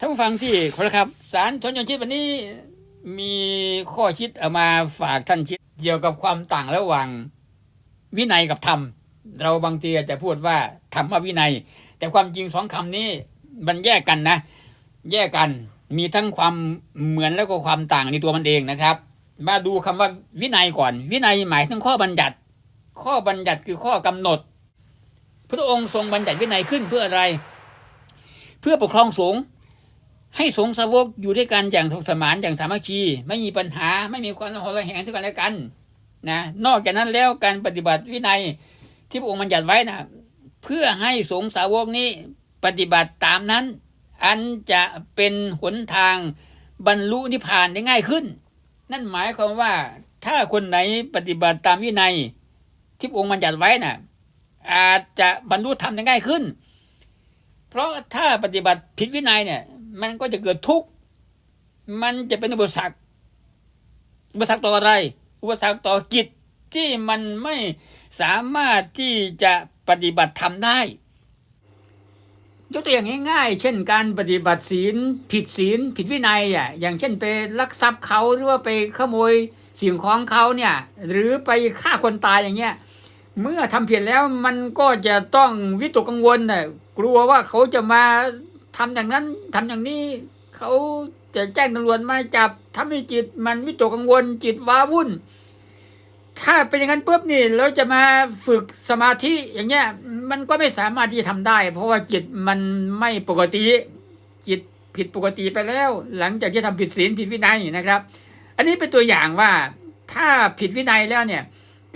ท่านผู้ฟังที่คารพครับสารชนยนชิตวันนี้มีข้อคิดเอามาฝากท่านคิดเกี่ยวกับความต่างระหว่าง วินัยกับธรรม เราบางทีอาจจะพูดว่าธรรมวินัย แต่ความจริงสองคำนี้มันแยกกันนะ แยกกันมีทั้งความเหมือนแล้วก็ความต่างในตัวมันเองนะครับ มาดูคำว่าวินัยก่อน วินัยหมายถึงข้อบัญญัติ ข้อบัญญัติคือข้อกำหนด พระองค์ทรงบัญญัติวินัยขึ้นเพื่ออะไร เพื่อปกครองสงฆ์ ให้สงฆ์สาวกอยู่ด้วยกันอย่างสมสมานอย่างสามัคคี ไม่มีปัญหาไม่มีความระหองระแหงซึ่งกันและกันนะนอกจากนั้นแล้วการปฏิบัติวินัยที่พระองค์บัญญัติไว้นะเพื่อให้สงฆ์สาวกนี้ปฏิบัติตามนั้น อันจะเป็นหนทางบรรลุนิพพานได้ง่ายขึ้น นั่นหมายความว่าถ้าคนไหนปฏิบัติตามวินัย ที่พระองค์บัญญัติไว้น่ะอาจจะบรรลุธรรมได้ง่ายขึ้น เพราะถ้าปฏิบัติผิดวินัยเนี่ย มันก็จะเกิดทุกข์ มันจะเป็นอุปสรรค อุปสรรคต่ออะไร อุปสรรคต่อกิจที่มันไม่สามารถที่จะปฏิบัติธรรมได้ ยกตัวอย่างง่ายๆ เช่นการปฏิบัติศีล ผิดศีล ผิดวินัยอะ อย่างเช่นไปลักทรัพย์เขาหรือว่าไปขโมยสิ่งของเขาเนี่ย หรือไปฆ่าคนตายอย่างเงี้ย เมื่อทำผิดแล้วมันก็จะต้องวิตกกังวลน่ะกลัวว่าเขาจะมา ทำอย่างนั้นทำอย่างนี้เขาจะแจ้งตำรวจมาจับทำให้จิตมันวิตกกังวลจิตว้าวุ่น ถ้าเป็นอย่างนั้นปุ๊บนี่เราจะมาฝึกสมาธิอย่างเงี้ย มันก็ไม่สามารถที่จะทำได้ เพราะว่าจิตมันไม่ปกติ จิตผิดปกติไปแล้ว หลังจากที่ทำผิดศีลผิดวินัยนะครับ อันนี้เป็นตัวอย่างว่าถ้าผิดวินัยแล้วเนี่ย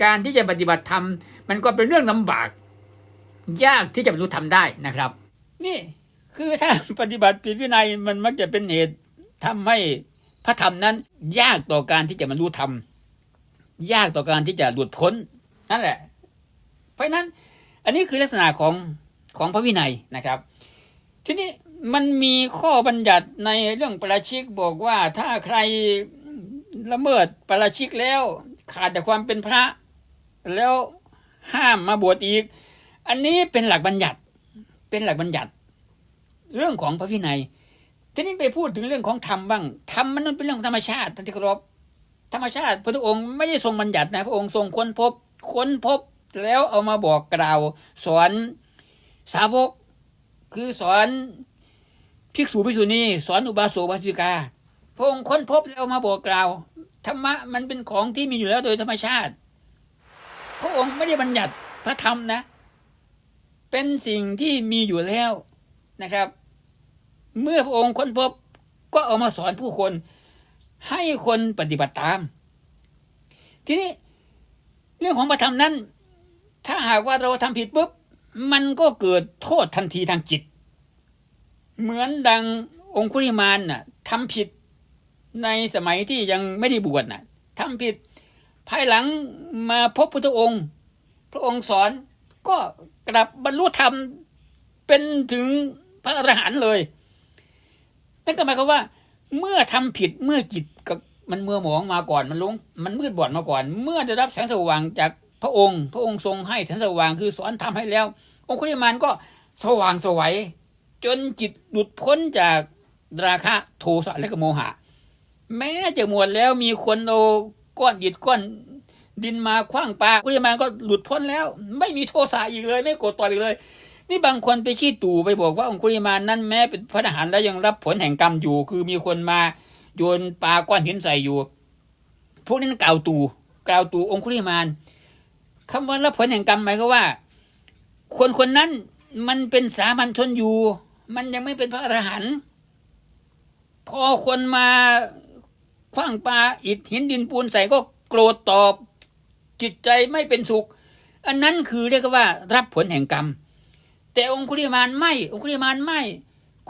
การที่จะปฏิบัติธรรมมันก็เป็นเรื่องลำบาก ยากที่จะบรรลุธรรมได้นะครับ นี่ คือถ้าปฏิบัติผิดวินัยมันมักจะเป็นเหตุทำให้พระธรรมนั้น ยากต่อการที่จะบรรลุธรรม ยากต่อการที่จะหลุดพ้นนั่นแหละ เพราะนั้น อันนี้คือลักษณะของของพระวินัยนะครับ ทีนี้มันมีข้อบัญญัติในเรื่องประชิกบอกว่าถ้าใครละเมิดประชิกแล้ว ขาดแต่ความเป็นพระ แล้วห้ามมาบวชอีก อันนี้เป็นหลักบัญญัติ เป็นหลักบัญญัติ เรื่องของพระวินัย ทีนี้ไปพูดถึงเรื่องของธรรมบ้างธรรมมันเป็นเรื่องของธรรมชาติท่านที่เคารพธรรมชาติพระองค์ไม่ได้ทรงบัญญัตินะ พระองค์ทรงค้นพบ ค้นพบแล้วเอามาบอกกล่าว สอนสาวก คือสอนภิกษุภิกษุณีสอนอุบาสกอุบาสิกา พระองค์ค้นพบแล้วเอามาบอกกล่าวธรรมะมันเป็นของที่มีอยู่แล้วโดยธรรมชาติ พระองค์ไม่ได้บัญญัติพระธรรมนะ เป็นสิ่งที่มีอยู่แล้วนะครับ เมื่อพระองค์ค้นพบก็เอามาสอนผู้คน ให้คนปฏิบัติตาม ทีนี้ เรื่องของพระธรรมนั้น ถ้าหากว่าเราทำผิดปุ๊บมันก็เกิดโทษทันทีทางจิต เหมือนดังองคุริมานน่ะทำผิดในสมัยที่ยังไม่ได้บวชน่ะทำผิด ภายหลังมาพบพระองค์ พระองค์สอนก็กลับบรรลุธรรมเป็นถึงพระอรหันต์เลย นั่นก็หมายความว่า เมื่อทำผิดเมื่อจิตกับมันเมื่อหมองมาก่อนมันลงมันมืดบอดมาก่อน เมื่อได้รับแสงสว่างจากพระองค์ พระองค์ทรงให้แสงสว่างคือสอนทำให้แล้ว องคุลิมานก็สว่างสวัยจนจิตหลุดพ้นจากราคะโทสะและกโมหะ แม้จะหมดแล้วมีคนเอาก้อนอิฐก้อนดินมาคว้างปลากุลิมานก็หลุดพ้นแล้ว ไม่มีโทสะอีกเลย ไม่โกรธต่ออีกเลย นี่บางคนไปชี้ตู่ไปบอกว่าองคุลิมานั้นแม้เป็นพระทหารแล้วยังรับผลแห่งกรรมอยู่ คือมีคนมาโยนปลาก้อนหินใส่อยู่ พวกนั้นกล่าวตู่กล่าวตู่องคุลิมานคำว่ารับผลแห่งกรรมหมายก็ว่า คนคนนั้นมันเป็นสามัญชนอยู่ มันยังไม่เป็นพระอรหันต์พอคนมาคว้างปลาอิฐหินดินปูนใส่ก็โกรธตอบ จิตใจไม่เป็นสุข อันนั้นคือเรียกว่ารับผลแห่งกรรม แต่องคุลิมานไม่ องคุลิมานไม่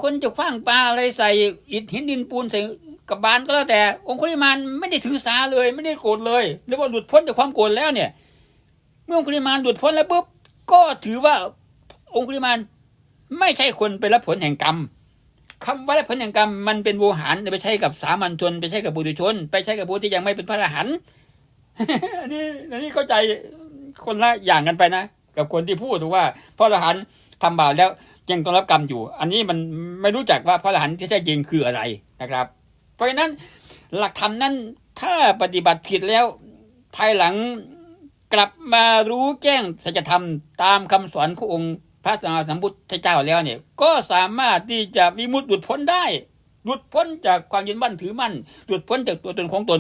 คนจะคว้างปลาอะไรใส่อิฐหินดินปูนใส่กับบานก็แล้วแต่ องคุลิมานไม่ได้ถือสาเลย ไม่ได้โกรธเลยเรียกว่าหลุดพ้นจากความโกรธแล้วเนี่ย เมื่อองคุลิมานหลุดพ้นแล้วปุ๊บก็ถือว่าองคุลิมานไม่ใช่คนไปรับผลแห่งกรรมคำว่ารับผลแห่งกรรมมันเป็นโวหารไปใช้กับสามัญชน ไปใช้กับบุตุชน ไปใช้กับผู้ที่ยังไม่เป็นพระอรหันต์อันนี้อันนี้เข้าใจคนละอย่างกันไปนะ กับคนที่พูดว่าพระอรหันต์ ทำบาปแล้วยังต้องรับกรรมอยู่ อันนี้มันไม่รู้จักว่าพระอรหันต์ที่แท้จริงคืออะไรนะครับ เพราะฉะนั้นหลักธรรมนั้นถ้าปฏิบัติผิดแล้ว ภายหลังกลับมารู้แจ้งสัจธรรมตามคำสอนขององค์พระสัมมาสัมพุทธเจ้าแล้วเนี่ย ก็สามารถที่จะวิมุตติหลุดพ้นได้ หลุดพ้นจากความยึดมั่นถือมั่น หลุดพ้นจากตัวตนของตน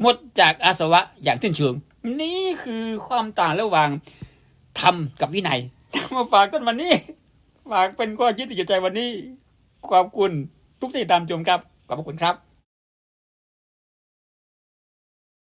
หมดจากอาสวะอย่างสิ้นเชิง นี่คือความต่างระหว่างธรรมกับวินัย มาฝากต้นวันนี้ ฝากเป็นข้อคิดติดใจวันนี้ ขอบคุณทุกที่ตามชมครับ ขอบพระคุณครับ